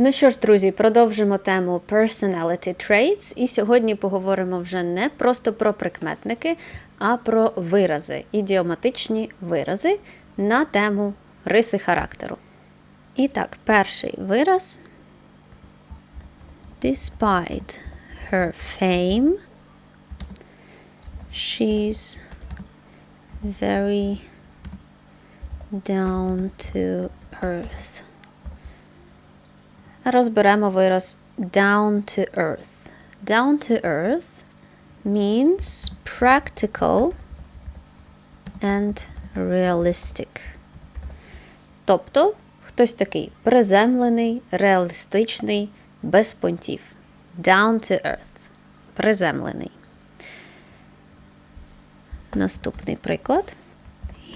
Ну що ж, друзі, продовжимо тему personality traits, і сьогодні поговоримо вже не просто про прикметники, а про вирази, ідіоматичні вирази на тему риси характеру. І так, перший вираз. Despite her fame, she's very down to earth. Розберемо вираз down to earth. Down to earth means practical and realistic. Тобто, хтось такий приземлений, реалістичний, без понтів. Down to earth. Приземлений. Наступний приклад.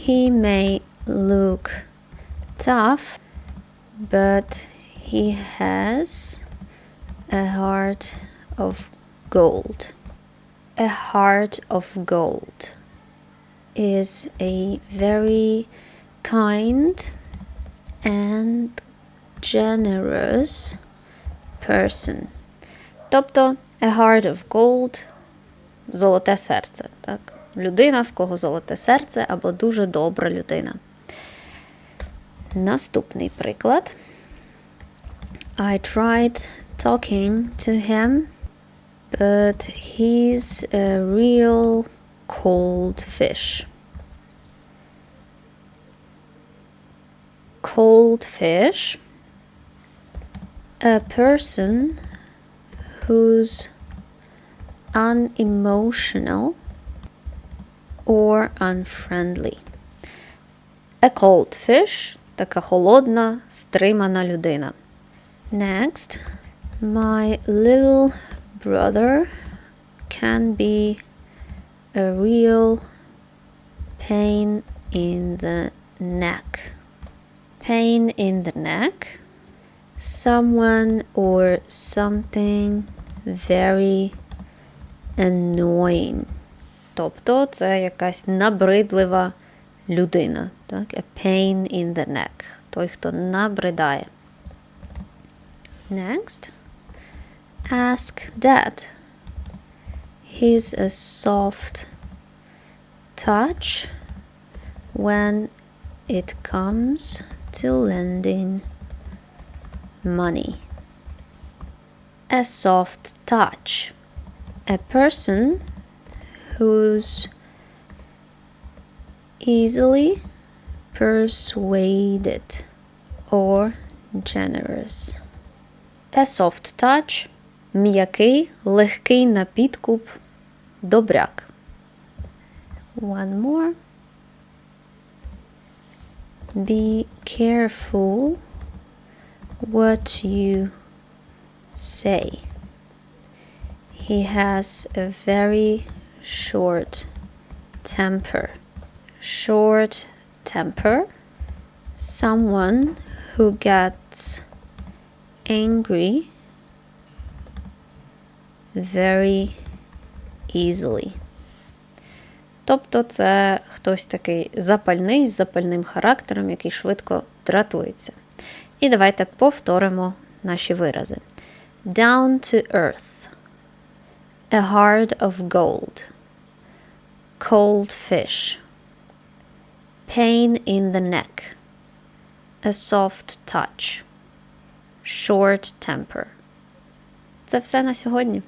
He may look tough, but he has a heart of gold. A heart of gold is a very kind and generous person. Тобто, a heart of gold золоте серце. Так? Людина, в кого золоте серце, або дуже добра людина. Наступний приклад. I tried talking to him, but he's a real cold fish. Cold fish, a person who's unemotional or unfriendly. A cold fish – така холодна, стримана людина. Next, my little brother can be a real pain in the neck. Pain in the neck, someone or something very annoying. Тобто це якась набридлива людина. Так? A pain in the neck. Той, хто набридає. Next. Ask dad. He's a soft touch when it comes to lending money. A soft touch. A person who's easily persuaded or generous. A soft touch – м'який, легкий на підкуп, добряк. One more. Be careful what you say. He has a very short temper. Short temper. Someone who gets angry very easily. Тобто це хтось такий запальний з запальним характером, який швидко дратується. І давайте повторимо наші вирази. Down to earth. A heart of gold. Cold fish. Pain in the neck. A soft touch. Short temper. Це все на сьогодні.